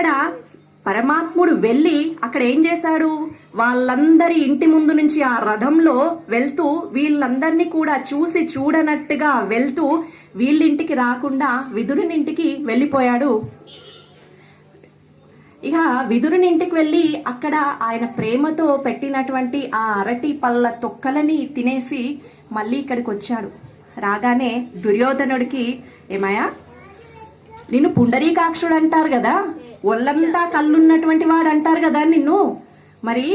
అక్కడ పరమాత్ముడు వెళ్ళి అక్కడ ఏం చేశాడు? వాళ్ళందరి ఇంటి ముందు నుంచి ఆ రథంలో వెళ్తూ వీళ్ళందరినీ కూడా చూసి చూడనట్టుగా వెళ్తూ వీళ్ళింటికి రాకుండా విదురునింటికి వెళ్ళిపోయాడు. ఇక విదురునింటికి వెళ్ళి అక్కడ ఆయన ప్రేమతో పెట్టినటువంటి ఆ అరటి పళ్ళ తొక్కలని తినేసి మళ్ళీ ఇక్కడికి వచ్చాడు. రాగానే దుర్యోధనుడికి ఏమయ్యా? నిన్ను పుండరీకాక్షుడు అంటారు కదా ఒళ్ళంతా కళ్ళున్నటువంటి వాడు అంటారు కదా నిన్ను? మరి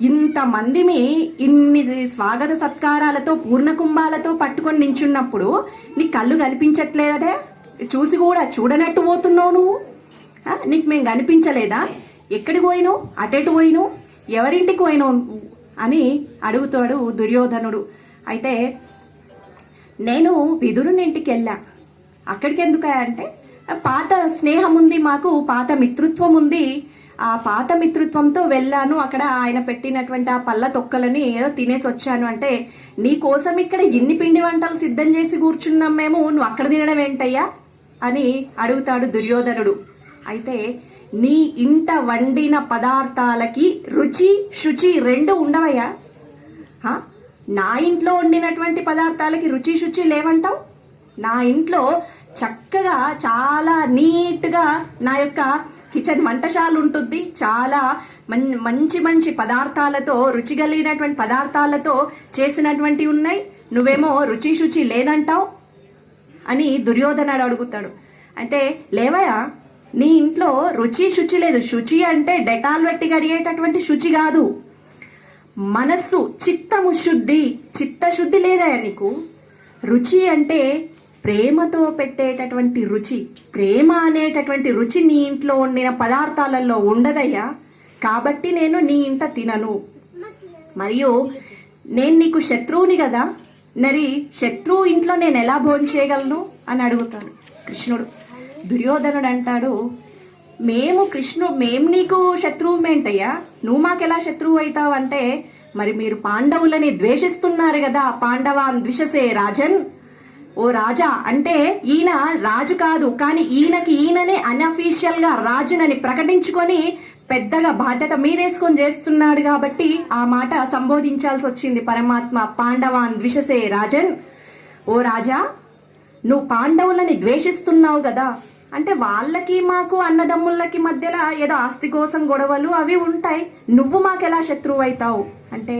ఇంతమందిమి ఇన్ని స్వాగత సత్కారాలతో పూర్ణకుంభాలతో పట్టుకొని నించున్నప్పుడు నీ కళ్ళు కనిపించట్లేదే చూసి కూడా చూడనట్టు పోతున్నావు నువ్వు? నీకు మేము కనిపించలేదా? ఎక్కడికి పోయినావు? అటెటు పోయినావు? ఎవరింటికి పోయినావు? అని అడుగుతాడు దుర్యోధనుడు. అయితే నేను విదురునింటికి వెళ్ళా. అక్కడికి ఎందుకు అంటే పాత స్నేహం ఉంది మాకు పాత మిత్రుత్వం ఉంది ఆ పాత మిత్రుత్వంతో వెళ్ళాను. అక్కడ ఆయన పెట్టినటువంటి ఆ పళ్ళ తొక్కలని ఏదో తినేసి వచ్చాను అంటే నీ కోసం ఇక్కడ ఇన్ని పిండి వంటలు సిద్ధం చేసి కూర్చున్నాం మేము. నువ్వు అక్కడ తినడం ఏంటయ్యా? అని అడుగుతాడు దుర్యోధనుడు. అయితే నీ ఇంట వండిన పదార్థాలకి రుచి శుచి రెండు ఉండవయ్యా? నా ఇంట్లో వండినటువంటి పదార్థాలకి రుచి శుచి లేవంటావు? నా ఇంట్లో చక్కగా చాలా నీట్గా నా యొక్క కిచెన్ వంటశాల ఉంటుంది చాలా మంచి మంచి పదార్థాలతో రుచి కలిగినటువంటి పదార్థాలతో చేసినటువంటి ఉన్నాయి. నువ్వేమో రుచి శుచి లేదంటావు అని దుర్యోధనుడు అడుగుతాడు. అంటే లేవయ్యా నీ ఇంట్లో రుచి శుచి లేదు. శుచి అంటే డెటాల్ పెట్టి కడిగేటటువంటి శుచి కాదు. మనస్సు చిత్తము శుద్ధి చిత్తశుద్ధి లేదా నీకు. రుచి అంటే ప్రేమతో పెట్టేటటువంటి రుచి ప్రేమ అనేటటువంటి రుచి నీ ఇంట్లో వండిన పదార్థాలలో ఉండదయ్యా. కాబట్టి నేను నీ ఇంట తినను. మరియు నేను నీకు శత్రువుని కదా. మరి శత్రువు ఇంట్లో నేను ఎలా భోంచేయగలను అని అడుగుతాను కృష్ణుడు. దుర్యోధనుడు అంటాడు మేము కృష్ణు మేము నీకు శత్రువు ఏంటయ్యా నువ్వు మాకెలా శత్రువు అవుతావు అంటే మరి మీరు పాండవులని ద్వేషిస్తున్నారు కదా పాండవాన్ ద్విషసే రాజన్. ఓ రాజా అంటే ఈయన రాజు కాదు కానీ ఈయనకి ఈయననే అన్అఫీషియల్గా రాజునని ప్రకటించుకొని పెద్దగా బాధ్యత మీదేసుకొని చేస్తున్నాడు కాబట్టి ఆ మాట సంబోధించాల్సి వచ్చింది పరమాత్మ పాండవాన్ ద్విషసే రాజన్. ఓ రాజా నువ్వు పాండవులని ద్వేషిస్తున్నావు కదా అంటే వాళ్ళకి మాకు అన్నదమ్ములకి మధ్యలో ఏదో ఆస్తి కోసం గొడవలు అవి ఉంటాయి నువ్వు మాకెలా శత్రువు అవుతావు అంటే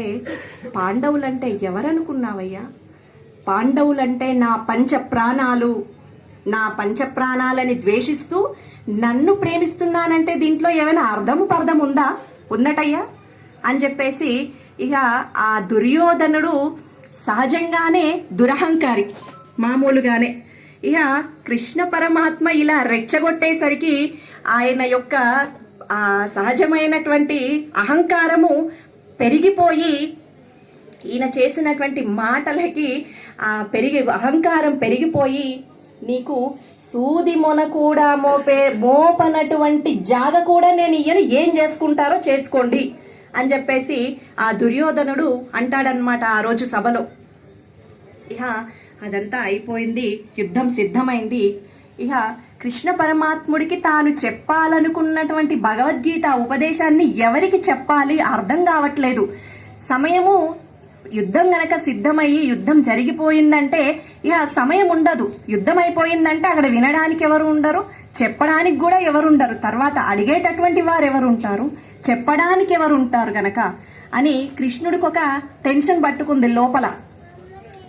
పాండవులంటే ఎవరనుకున్నావయ్యా? పాండవులంటే నా పంచ ప్రాణాలు నా పంచ ప్రాణాలని ద్వేషిస్తూ నన్ను ప్రేమిస్తున్నానంటే దీంట్లో ఏమైనా అర్థము పర్థం ఉందా? ఉందటయ్యా అని చెప్పేసి ఇక ఆ దుర్యోధనుడు సహజంగానే దురహంకారి మామూలుగానే. ఇక కృష్ణ పరమాత్మ ఇలా రెచ్చగొట్టేసరికి ఆయన యొక్క ఆ సహజమైనటువంటి అహంకారము పెరిగిపోయి ఈయన చేసినటువంటి మాటలకి ఆ పెరిగి అహంకారం పెరిగిపోయి నీకు సూది మొన కూడా మోపే మోపనటువంటి జాగ కూడా నేను ఇయ్యను. ఏం చేసుకుంటారో చేసుకోండి అని చెప్పేసి ఆ దుర్యోధనుడు అంటాడనమాట ఆ రోజు సభలో. ఇహ అదంతా అయిపోయింది యుద్ధం సిద్ధమైంది. ఇహ కృష్ణ పరమాత్ముడికి తాను చెప్పాలనుకున్నటువంటి భగవద్గీత ఉపదేశాన్ని ఎవరికి చెప్పాలి అర్థం కావట్లేదు. సమయము యుద్ధం గనక సిద్ధమయ్యి యుద్ధం జరిగిపోయిందంటే ఇక సమయం ఉండదు. యుద్ధం అయిపోయిందంటే అక్కడ వినడానికి ఎవరు ఉండరు చెప్పడానికి కూడా ఎవరు ఉండరు. తర్వాత అడిగేటటువంటి వారు ఎవరు ఉంటారు చెప్పడానికి ఎవరు ఉంటారు గనక అని కృష్ణుడికి ఒక టెన్షన్ పట్టుకుంది లోపల.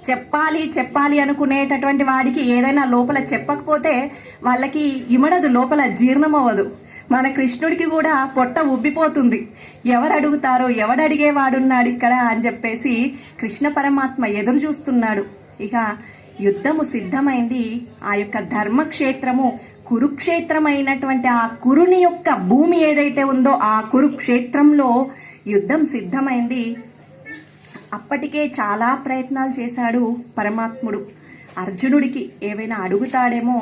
చెప్పాలి చెప్పాలి అనుకునేటటువంటి వాడికి ఏదైనా లోపల చెప్పకపోతే వాళ్ళకి ఇమడదు లోపల జీర్ణం అవ్వదు మన కృష్ణుడికి కూడా పొట్ట ఉబ్బిపోతుంది. ఎవరు అడుగుతారో ఎవడు అడిగేవాడున్నాడు ఇక్కడ అని చెప్పేసి కృష్ణ పరమాత్మ ఎదురు చూస్తున్నాడు. ఇక యుద్ధము సిద్ధమైంది. ఆ యొక్క ధర్మక్షేత్రము కురుక్షేత్రమైనటువంటి ఆ కురుని యొక్క భూమి ఏదైతే ఉందో ఆ కురుక్షేత్రంలో యుద్ధం సిద్ధమైంది. అప్పటికే చాలా ప్రయత్నాలు చేశాడు పరమాత్ముడు. అర్జునుడికి ఏవైనా అడుగుతాడేమో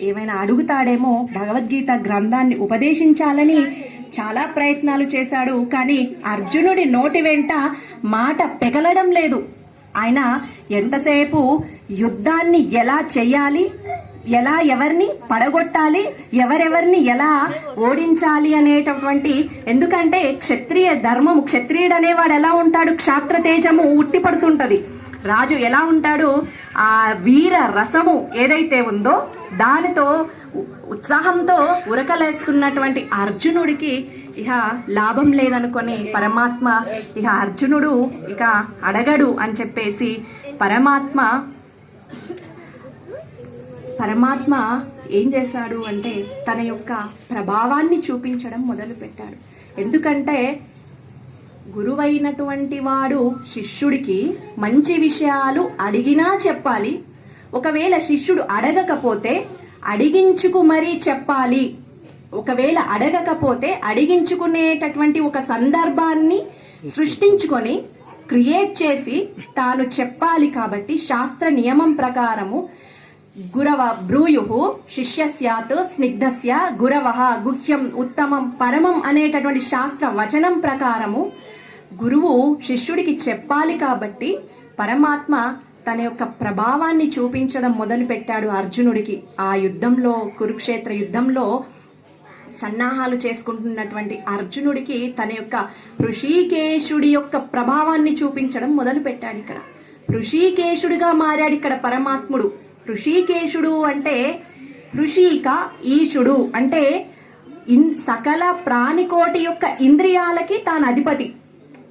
ఏమైనా అడుగుతాడేమో భగవద్గీత గ్రంథాన్ని ఉపదేశించాలని చాలా ప్రయత్నాలు చేశాడు కానీ అర్జునుడి నోటి వెంట మాట పెగలడం లేదు. ఆయన ఎంతసేపు యుద్ధాన్ని ఎలా చేయాలి ఎలా ఎవరిని పడగొట్టాలి ఎవరెవరిని ఎలా ఓడించాలి అనేటటువంటి ఎందుకంటే క్షత్రియ ధర్మము క్షత్రియుడు అనేవాడు ఎలా ఉంటాడు? క్షాత్ర తేజము ఉట్టిపడుతుంటది రాజు ఎలా ఉంటాడు? ఆ వీర రసము ఏదైతే ఉందో దానితో ఉ- ఉత్సాహంతో ఉరకలేస్తున్నటువంటి అర్జునుడికి ఇక లాభం లేదనుకొని పరమాత్మ ఇక అర్జునుడు ఇక అడగడు అని చెప్పేసి పరమాత్మ పరమాత్మ ఏం చేశాడు అంటే తన యొక్క ప్రభావాన్ని చూపించడం మొదలుపెట్టాడు. ఎందుకంటే గురువైనటువంటి వాడు శిష్యుడికి మంచి విషయాలు అడిగినా చెప్పాలి ఒకవేళ శిష్యుడు అడగకపోతే అడిగించుకు మరీ చెప్పాలి. ఒకవేళ అడగకపోతే అడిగించుకునేటటువంటి ఒక సందర్భాన్ని సృష్టించుకొని క్రియేట్ చేసి తాను చెప్పాలి కాబట్టి శాస్త్ర నియమం ప్రకారము గురవ బ్రూయు శిష్యస్యాత్ స్నిగ్ధస్య గురవ గుహ్యం ఉత్తమం పరమం అనేటటువంటి శాస్త్ర వచనం ప్రకారము గురువు శిష్యుడికి చెప్పాలి కాబట్టి పరమాత్మ తన యొక్క ప్రభావాన్ని చూపించడం మొదలుపెట్టాడు అర్జునుడికి. ఆ యుద్ధంలో కురుక్షేత్ర యుద్ధంలో సన్నాహాలు చేసుకుంటున్నటువంటి అర్జునుడికి తన యొక్క ఋషికేశుడి యొక్క ప్రభావాన్ని చూపించడం మొదలుపెట్టాడు ఇక్కడ. ఋషికేశుడిగా మారాడు ఇక్కడ పరమాత్ముడు. ఋషికేశుడు అంటే ఋషిక ఈశుడు. అంటే ఇన్ సకల ప్రాణికోటి యొక్క ఇంద్రియాలకి తాను అధిపతి.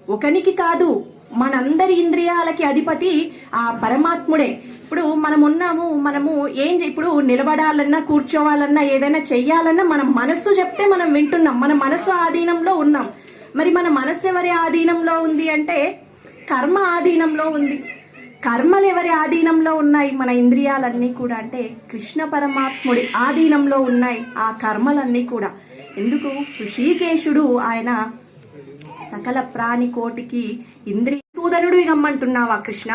ఒకనికి కాదు మనందరి ఇంద్రియాలకి అధిపతి ఆ పరమాత్ముడే. ఇప్పుడు మనం ఉన్నాము మనము ఏం చే- ఇప్పుడు నిలబడాలన్నా కూర్చోవాలన్నా ఏదైనా చెయ్యాలన్నా మన మనస్సు చెప్తే మనం వింటున్నాం. మన మనస్సు ఆధీనంలో ఉన్నాం. మరి మన మనస్సు ఎవరి ఆధీనంలో ఉంది అంటే కర్మ ఆధీనంలో ఉంది. కర్మలు ఎవరి ఆధీనంలో ఉన్నాయి? మన ఇంద్రియాలన్నీ కూడా అంటే కృష్ణ పరమాత్ముడి ఆధీనంలో ఉన్నాయి ఆ కర్మలన్నీ కూడా. ఎందుకు? ఋషికేశుడు ఆయన సకల ప్రాణి కోటికి ఇంద్రియ సూదనుడు గమ్మంటున్నావా కృష్ణ?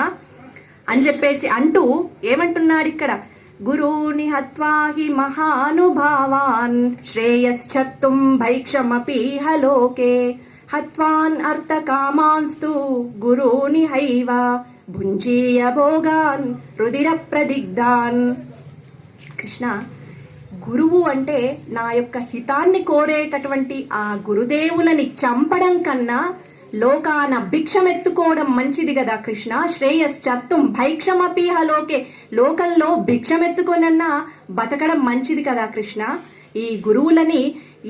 అని చెప్పేసి అంటూ ఏమంటున్నాడు ఇక్కడ గురూని హత్వా హి మహానుభావాన్ శ్రేయశ్చర్తుం భైక్షమపి హలోకే. హత్వాన్ అర్థకామాంస్తు గురూని హైవ భుంజీయ భోగాన్ రుదిర ప్రదిగ్ధాన్. కృష్ణ గురువు అంటే నా యొక్క హితాన్ని కోరేటటువంటి ఆ గురుదేవులని చంపడం కన్నా లోకాన భిక్షమెత్తుకోవడం మంచిది కదా కృష్ణ? శ్రేయశ్చర్తం భైక్షమపీహ లోకే లోకంలో భిక్షమెత్తుకోనన్నా బతకడం మంచిది కదా కృష్ణ? ఈ గురువులని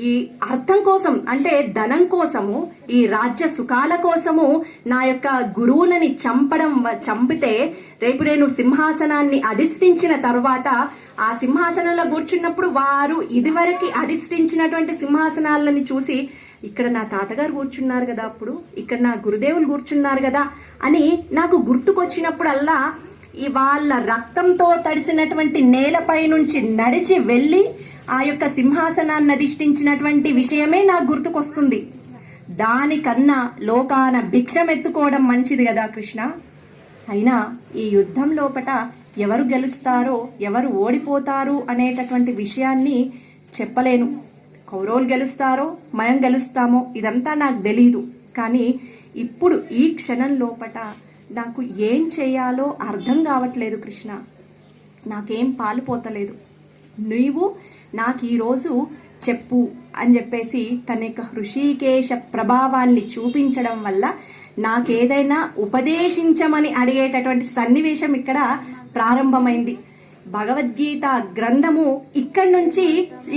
ఈ అర్థం కోసం అంటే ధనం కోసము ఈ రాజ్య సుఖాల కోసము నా యొక్క గురువులని చంపడం చంపితే రేపు నేను సింహాసనాన్ని అధిష్ఠించిన తర్వాత ఆ సింహాసనంలో కూర్చున్నప్పుడు వారు ఇదివరకు అధిష్ఠించినటువంటి సింహాసనాలని చూసి ఇక్కడ నా తాతగారు కూర్చున్నారు కదా అప్పుడు ఇక్కడ నా గురుదేవులు కూర్చున్నారు కదా అని నాకు గుర్తుకొచ్చినప్పుడల్లా ఈ వాళ్ళ రక్తంతో తడిసినటువంటి నేలపై నుంచి నడిచి వెళ్ళి ఆ యొక్క సింహాసనాన్ని అధిష్ఠించినటువంటి విషయమే నాకు గుర్తుకొస్తుంది. దానికన్నా లోకాన భిక్షమెత్తుకోవడం మంచిది కదా కృష్ణ. అయినా ఈ యుద్ధం లోపట ఎవరు గెలుస్తారో ఎవరు ఓడిపోతారు అనేటటువంటి విషయాన్ని చెప్పలేను. కౌరవులు గెలుస్తారో మనం గెలుస్తామో ఇదంతా నాకు తెలీదు. కానీ ఇప్పుడు ఈ క్షణం లోపట నాకు ఏం చేయాలో అర్థం కావట్లేదు కృష్ణ. నాకేం పాలుపోతలేదు నీవు నాకు ఈరోజు చెప్పు అని చెప్పేసి తన యొక్క హృషికేశ ప్రభావాన్ని చూపించడం వల్ల నాకేదైనా ఉపదేశించమని అడిగేటటువంటి సన్నివేశం ఇక్కడ ప్రారంభమైంది. భగవద్గీత గ్రంథము ఇక్కడి నుంచి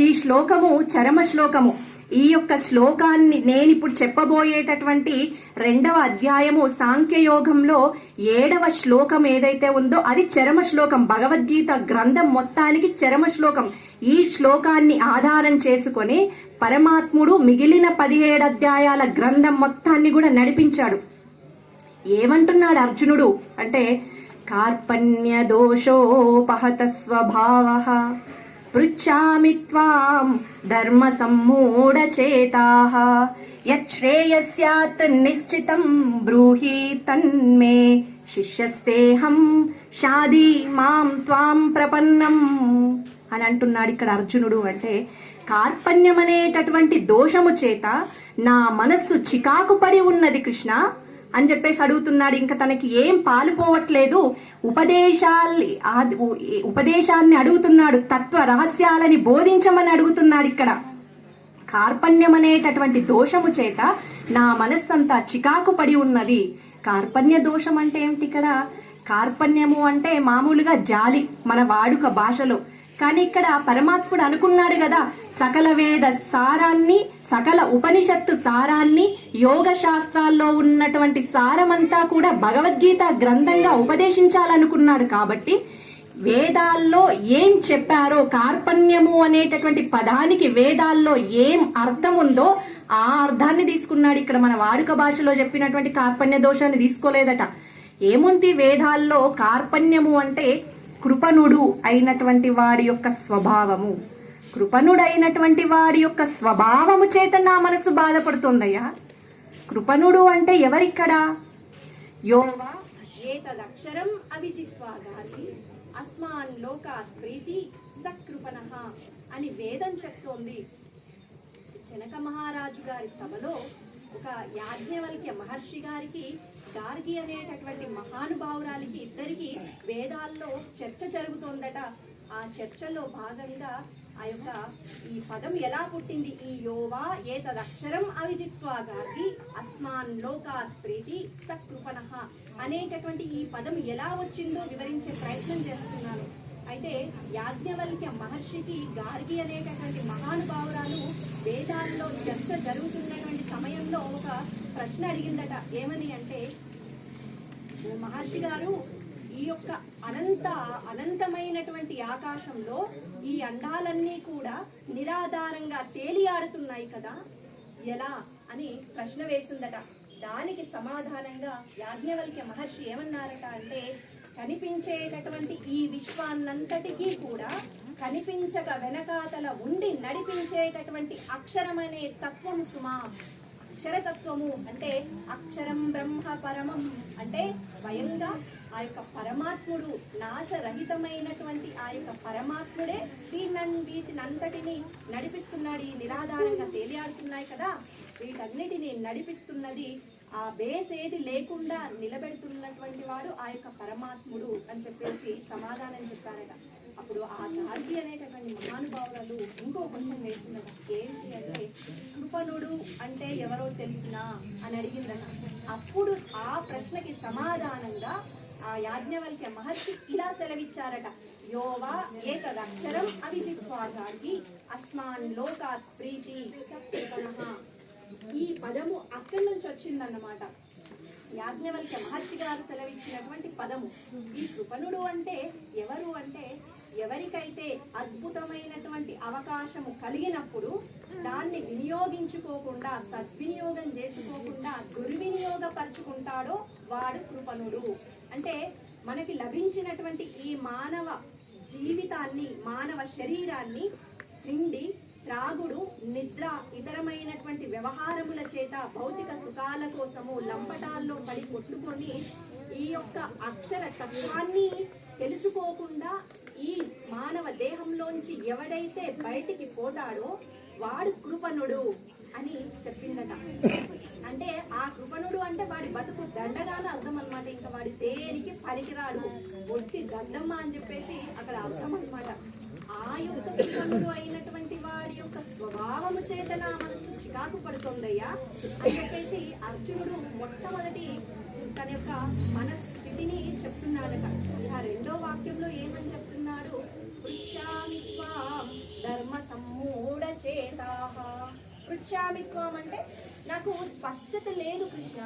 ఈ శ్లోకము చరమ శ్లోకము. ఈ యొక్క శ్లోకాన్ని నేను ఇప్పుడు చెప్పబోయేటటువంటి రెండవ అధ్యాయము సాంఖ్యయోగంలో ఏడవ శ్లోకం ఏదైతే ఉందో అది చరమ శ్లోకం. భగవద్గీత గ్రంథం మొత్తానికి చరమ శ్లోకం. ఈ శ్లోకాన్ని ఆధారం చేసుకొని పరమాత్ముడు మిగిలిన పదిహేడు అధ్యాయాల గ్రంథం మొత్తాన్ని కూడా నడిపించాడు. ఏమంటున్నాడు అర్జునుడు? అంటే కార్పణ్య దోషోపహత స్వభావ పృచ్ఛామి త్వాం ధర్మ సమ్మూఢచేతా నిశ్చితం బ్రూహి తన్మే శిష్యస్తేహం షాదీ మాం త్వాం ప్రపన్నం అని అంటున్నాడు ఇక్కడ అర్జునుడు అంటే కార్పణ్యం అనేటటువంటి దోషము చేత నా మనస్సు చికాకు పడి ఉన్నది కృష్ణ. అని చెప్పేసి అడుగుతున్నాడు. ఇంకా తనకి ఏం పాలుపోవట్లేదు ఉపదేశాలు ఉపదేశాల్ని ఉపదేశాన్ని అడుగుతున్నాడు. తత్వ రహస్యాలని బోధించమని అడుగుతున్నాడు ఇక్కడ. కార్పణ్యం అనేటటువంటి దోషము చేత నా మనస్సంతా చికాకు పడి ఉన్నది. కార్పణ్య దోషం అంటే ఏమిటి ఇక్కడ? కార్పణ్యము అంటే మామూలుగా జాలి మన వాడుక భాషలో. కానీ ఇక్కడ పరమాత్ముడు అనుకున్నాడు కదా సకల వేద సారాన్ని సకల ఉపనిషత్తు సారాన్ని యోగ శాస్త్రాల్లో ఉన్నటువంటి సారమంతా కూడా భగవద్గీత గ్రంథంగా ఉపదేశించాలనుకున్నాడు కాబట్టి వేదాల్లో ఏం చెప్పారో కార్పణ్యము అనేటటువంటి పదానికి వేదాల్లో ఏం అర్థం ఉందో ఆ అర్థాన్ని తీసుకున్నాడు. ఇక్కడ మన వాడుక భాషలో చెప్పినటువంటి కార్పణ్య దోషాన్ని తీసుకోలేదట. ఏముంది వేదాల్లో కార్పణ్యము అంటే కృపణుడు అయినటువంటి వాడి యొక్క స్వభావము. కృపణుడు అయినటువంటి వాడి యొక్క స్వభావము చేత నా మనసు బాధపడుతుందయ్యా. కృపణుడు అంటే ఎవరిక్కడ? యోవా ఏతదక్షరం అవిజిత్వా గాలి అస్మాన్ లోకాత్ ప్రీతి సకృపణ అని వేదం చెప్తోంది. జనక మహారాజు గారి సభలో ఒక యాజ్ఞవల్క్య మహర్షి గారికి గార్గి అనేటటువంటి మహానుభావురాలికి ఇద్దరికి వేదాల్లో చర్చ జరుగుతోందట. ఆ చర్చలో భాగంగా ఆ యొక్క ఈ పదం ఎలా పుట్టింది? ఈ యోవా ఏతదక్షరం అవిజిత్వా గార్గి అస్మాన్ లోకాత్ ప్రీతి సకృపణ అనేటటువంటి ఈ పదం ఎలా వచ్చిందో వివరించే ప్రయత్నం చేస్తున్నాను. అయితే యాజ్ఞవల్క్య మహర్షికి గార్గి అనేటటువంటి మహానుభావురాలు వేదాల్లో చర్చ జరుగుతున్నటువంటి సమయంలో ఒక ప్రశ్న అడిగిందట ఏమని అంటే ఓ మహర్షి గారు ఈ యొక్క అనంత అనంతమైనటువంటి ఆకాశంలో ఈ అండాలన్నీ కూడా నిరాధారంగా తేలియాడుతున్నాయి కదా ఎలా? అని ప్రశ్న వేసిందట. దానికి సమాధానంగా యాజ్ఞవల్క్య మహర్షి ఏమన్నారట అంటే కనిపించేటటువంటి ఈ విశ్వాన్నంతటికీ కూడా కనిపించక వెనకాతల ఉండి నడిపించేటటువంటి అక్షరమనే తత్వము సుమా. అక్షరతత్వము అంటే అక్షరం బ్రహ్మ పరమం అంటే స్వయంగా ఆ యొక్క పరమాత్ముడు నాశరహితమైనటువంటి ఆ యొక్క పరమాత్ముడే వీటినన్ వీటినంతటిని నడిపిస్తున్నాడు ఈ నిరాధారంగా తేలియాడుతున్నాయి కదా. వీటన్నిటిని నడిపిస్తున్నది ఆ బేస్ ఏది లేకుండా నిలబెడుతున్నటువంటి వాడు ఆ యొక్క పరమాత్ముడు అని చెప్పేసి సమాధానం చెప్పారట. అప్పుడు ఆ గార్గి అనేటటువంటి మహానుభావులు ఇంకో క్వశ్చన్ వేస్తున్నట ఏంటి అంటే కృపణుడు అంటే ఎవరో తెలుసునా? అని అడిగిందట. అప్పుడు ఆ ప్రశ్నకి సమాధానంగా ఆ యాజ్ఞవల్క్య మహర్షి ఇలా సెలవిచ్చారట యోవా ఏతదక్షరం అవిజిత్వాగాకి అస్మాన్ లోకాత్ ప్రీతి సత్కృపణః ఈ పదము అక్కడి నుంచి వచ్చిందన్నమాట. యాజ్ఞవల్క్య మహర్షి గారు సెలవిచ్చినటువంటి పదము. ఈ కృపణుడు అంటే ఎవరు అంటే ఎవరికైతే అద్భుతమైనటువంటి అవకాశము కలిగినప్పుడు దాన్ని వినియోగించుకోకుండా సద్వినియోగం చేసుకోకుండా దుర్వినియోగపరుచుకుంటాడో వాడు కృపణుడు. అంటే మనకి లభించినటువంటి ఈ మానవ జీవితాన్ని మానవ శరీరాన్ని తిండి త్రాగుడు నిద్ర ఇతరమైనటువంటి వ్యవహారముల చేత భౌతిక సుఖాల కోసము లంపటాల్లో పడి కొట్టుకొని ఈ యొక్క అక్షర తత్వాన్ని తెలుసుకోకుండా ఈ మానవ దేహంలోంచి ఎవడైతే బయటికి పోతాడో వాడు కృపణుడు అని చెప్పిందట. అంటే ఆ కృపణుడు అంటే వాడి బతుకు దండగానే అర్థం అనమాట ఇంకా వాడి దేనికి పనికిరాడు? వచ్చి దద్దమ్మ అని చెప్పేసి అక్కడ అర్థం అనమాట ఆ యొక్క కృపణుడు అయినటువంటి వారి యొక్క స్వభావము చేత నా మనసు చికాకు పడుతుందయ్యా? అని చెప్పేసి అర్జునుడు మొట్టమొదటి తన యొక్క మనస్థితిని చెప్తున్నాడట. ఆ రెండో వాక్యంలో ఏమని చెప్తున్నాడు? పృచ్ఛామి ధర్మ సమ్మూఢ చేతాహ పృచ్చామిత్వం అంటే నాకు స్పష్టత లేదు కృష్ణ.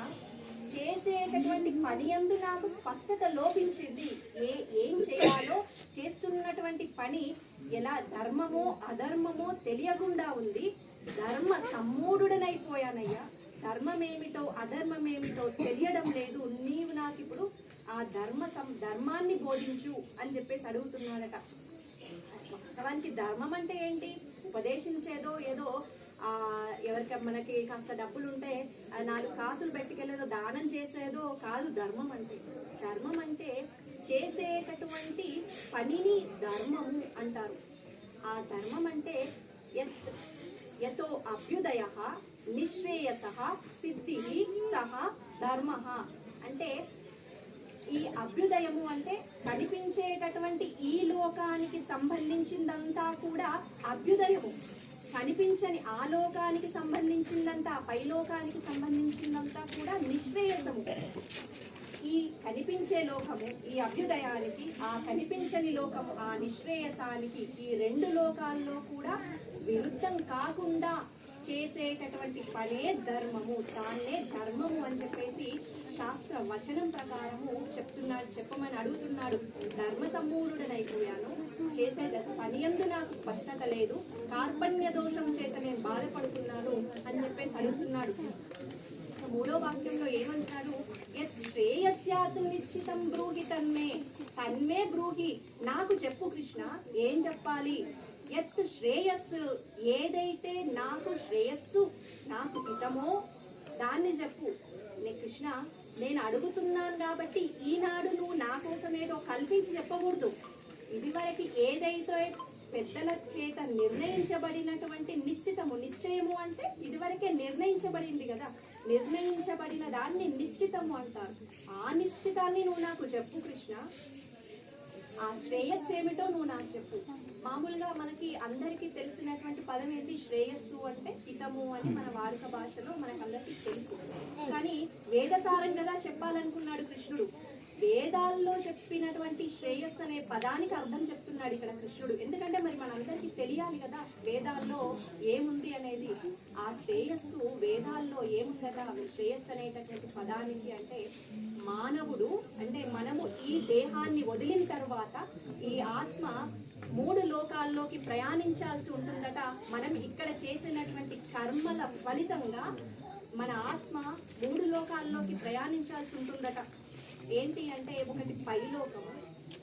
చేసేటటువంటి పని అందు నాకు స్పష్టత లోపించింది. ఏ ఏం చేయాలో చేస్తున్నటువంటి పని ఎలా ధర్మమో అధర్మమో తెలియకుండా ఉంది. ధర్మ సమ్మూఢుడనైపోయానయ్యా. ధర్మమేమిటో అధర్మమేమిటో తెలియడం లేదు. నీవు నాకు ఇప్పుడు ఆ ధర్మ సం ధర్మాన్ని బోధించు అని చెప్పేసి అడుగుతున్నాడట. వాస్తవానికి ధర్మం అంటే ఏంటి? ఉపదేశించేదో ఏదో ఆ ఎవరికి మనకి కాస్త డబ్బులు ఉంటే నాలుగు కాసులు పెట్టుకెళ్ళేదో దానం చేసేదో కాదు ధర్మం అంటే. ధర్మం అంటే చేసేటటువంటి పనిని ధర్మము అంటారు. ఆ ధర్మం అంటే యత్ యతో అభ్యుదయ నిశ్రేయస సిద్ధి సహ ధర్మ. అంటే ఈ అభ్యుదయము అంటే కనిపించేటటువంటి ఈ లోకానికి సంబంధించిందంతా కూడా అభ్యుదయము. కనిపించని ఆ లోకానికి సంబంధించిందంతా పైలోకానికి సంబంధించిందంతా కూడా నిశ్రేయసము కనిపించే లోకము ఈ అభ్యుదయానికి ఆ కనిపించని లోకము ఆ నిశ్రేయసానికి ఈ రెండు లోకాల్లో కూడా విరుద్ధం కాకుండా చేసేటటువంటి పనే ధర్మము దాన్నే ధర్మము అని చెప్పేసి శాస్త్ర వచనం ప్రకారము చెప్తున్నాడు చెప్పమని అడుగుతున్నాడు. ధర్మ సమ్మూఢుడనైపోయాను చేసే పని ఎందు నాకు స్పష్టత లేదు. కార్పణ్య దోషం చేత నేను బాధపడుతున్నాను అని చెప్పేసి అడుగుతున్నాడు. మూడో వాక్యంలో ఏమంటాడు? యత్ శ్రేయస్యాత్ నిశ్చితం బ్రూహి తన్మే. తన్మే బ్రూహి. నాకు చెప్పు కృష్ణ ఏం చెప్పాలి? యత్ శ్రేయస్సు. ఏదైతే నాకు శ్రేయస్సు నాకు హితమో దాన్ని చెప్పు. నే కృష్ణ నేను అడుగుతున్నాను కాబట్టి ఈనాడు నువ్వు నా కోసం ఏదో కల్పించి చెప్పకూడదు. ఇదివరకు ఏదైతే పెద్దల చేత నిర్ణయించబడినటువంటి నిశ్చితము నిశ్చయము అంటే ఇదివరకే నిర్ణయించబడింది కదా. నిర్ణయించబడిన దాన్ని నిశ్చితము అంటారు. ఆ నిశ్చితాన్ని నువ్వు నాకు చెప్పు కృష్ణ. ఆ శ్రేయస్సు ఏమిటో నువ్వు నాకు చెప్పు. మామూలుగా మనకి అందరికీ తెలిసినటువంటి పదం ఏంటి? శ్రేయస్సు అంటే హితము అని మన వాడుక భాషలో మనకందరికీ తెలుసు. కానీ వేదసారం కదా చెప్పాలనుకున్నాడు కృష్ణుడు. వేదాల్లో చెప్పినటువంటి శ్రేయస్సు అనే పదానికి అర్థం చెప్తున్నాడు ఇక్కడ కృష్ణుడు. ఎందుకంటే మరి మనందరికీ తెలియాలి కదా వేదాల్లో ఏముంది అనేది. ఆ శ్రేయస్సు వేదాల్లో ఏముందట? శ్రేయస్సు అనేటటువంటి పదానికి అంటే మానవుడు అంటే మనము ఈ దేహాన్ని వదిలిన తర్వాత ఈ ఆత్మ మూడు లోకాల్లోకి ప్రయాణించాల్సి ఉంటుందట. మనం ఇక్కడ చేసినటువంటి కర్మల ఫలితంగా మన ఆత్మ మూడు లోకాల్లోకి ప్రయాణించాల్సి ఉంటుందట. ఏంటి అంటే ఒకటి పైలోకము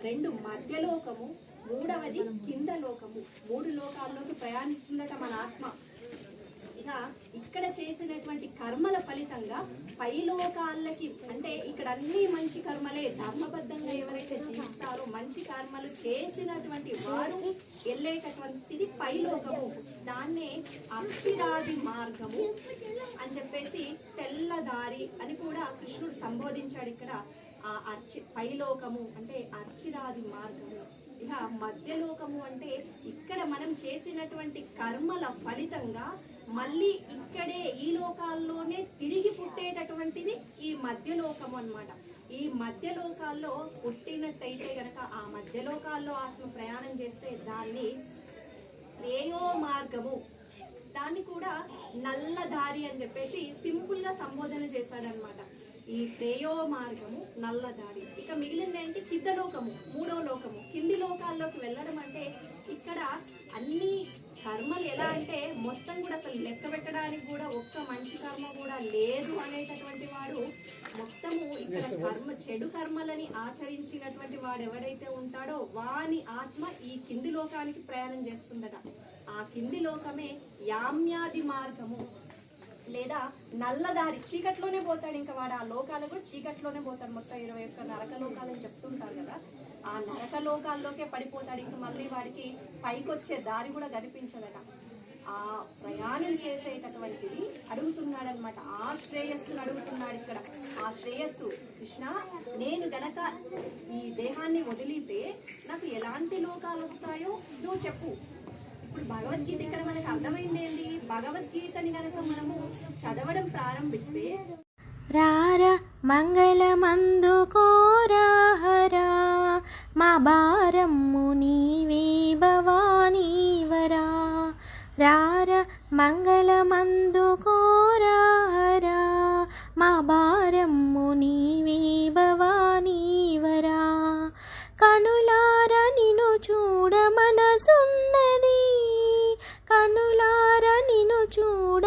రెండు మధ్యలోకము మూడవది కింద లోకము మూడు లోకాల్లోకి ప్రయాణిస్తుందట మన ఆత్మ. ఇక ఇక్కడ చేసినటువంటి కర్మల ఫలితంగా పైలోకాలకి అంటే ఇక్కడ అన్ని మంచి కర్మలే ధర్మబద్ధంగా ఎవరైతే జీవిస్తారో మంచి కర్మలు చేసినటువంటి వారు వెళ్ళేటటువంటిది పైలోకము. దాన్నే అక్షిరాది మార్గము అని చెప్పేసి తెల్లదారి అని కూడా కృష్ణుడు సంబోధించాడు ఇక్కడ. ఆ అర్చి పైలోకము అంటే అర్చిరాది మార్గము. ఇక మధ్యలోకము అంటే ఇక్కడ మనం చేసినటువంటి కర్మల ఫలితంగా మళ్ళీ ఇక్కడే ఈ లోకాల్లోనే తిరిగి పుట్టేటటువంటిది ఈ మధ్యలోకము అన్నమాట. ఈ మధ్యలోకాల్లో పుట్టినట్టయితే గనక ఆ మధ్యలోకాల్లో ఆత్మ ప్రయాణం చేస్తే దాన్ని శ్రేయో మార్గము. దాన్ని కూడా నల్ల దారి అని చెప్పేసి సింపుల్గా సంబోధన చేశాడనమాట ఈ శ్రేయో మార్గము నల్లదారి ఇక మిగిలింది ఏంటి? కింద లోకము మూడో లోకము. కింది లోకాల్లోకి వెళ్ళడం అంటే ఇక్కడ అన్ని కర్మలు ఎలా అంటే మొత్తం కూడా అసలు లెక్క పెట్టడానికి కూడా ఒక్క మంచి కర్మ కూడా లేదు అనేటటువంటి వాడు. మొత్తము ఇక్కడ కర్మ చెడు కర్మలని ఆచరించినటువంటి వాడు ఎవడైతే ఉంటాడో వాని ఆత్మ ఈ కింది లోకానికి ప్రయాణం చేస్తుందట. ఆ కింది లోకమే యామ్యాది మార్గము. లేదా నల్లదారి చీకట్లోనే పోతాడు ఇంకా వాడు. ఆ లోకాలకు చీకట్లోనే పోతాడు. మొత్తం ఇరవై ఒక్క నరక లోకాలని చెప్తుంటారు కదా. ఆ నరక లోకాల్లోకే పడిపోతాడు. ఇంకా మళ్ళీ వాడికి పైకి వచ్చే దారి కూడా కనిపించదట. ఆ ప్రయాణం చేసేటటువంటిది అడుగుతున్నాడనమాట ఆ శ్రేయస్సును అడుగుతున్నాడు ఇక్కడ. ఆ శ్రేయస్సు కృష్ణ నేను గనక ఈ దేహాన్ని వదిలితే నాకు ఎలాంటి లోకాలు వస్తాయో నువ్వు చెప్పు. ఇప్పుడు భగవద్గీత ఇక్కడ మనకు భగవద్గీతని కనుక మనము చదవడం ప్రారంభిస్తే రార మంగళమందు కోరాహరా మా భారమ్ము నీవే భవానీవరా రార మంగళమందు కోరాహరా మా భారమ్ము నీవే భవానీవరా కనులార నిన్ను చూడ మనసున్నది కనులార చూడ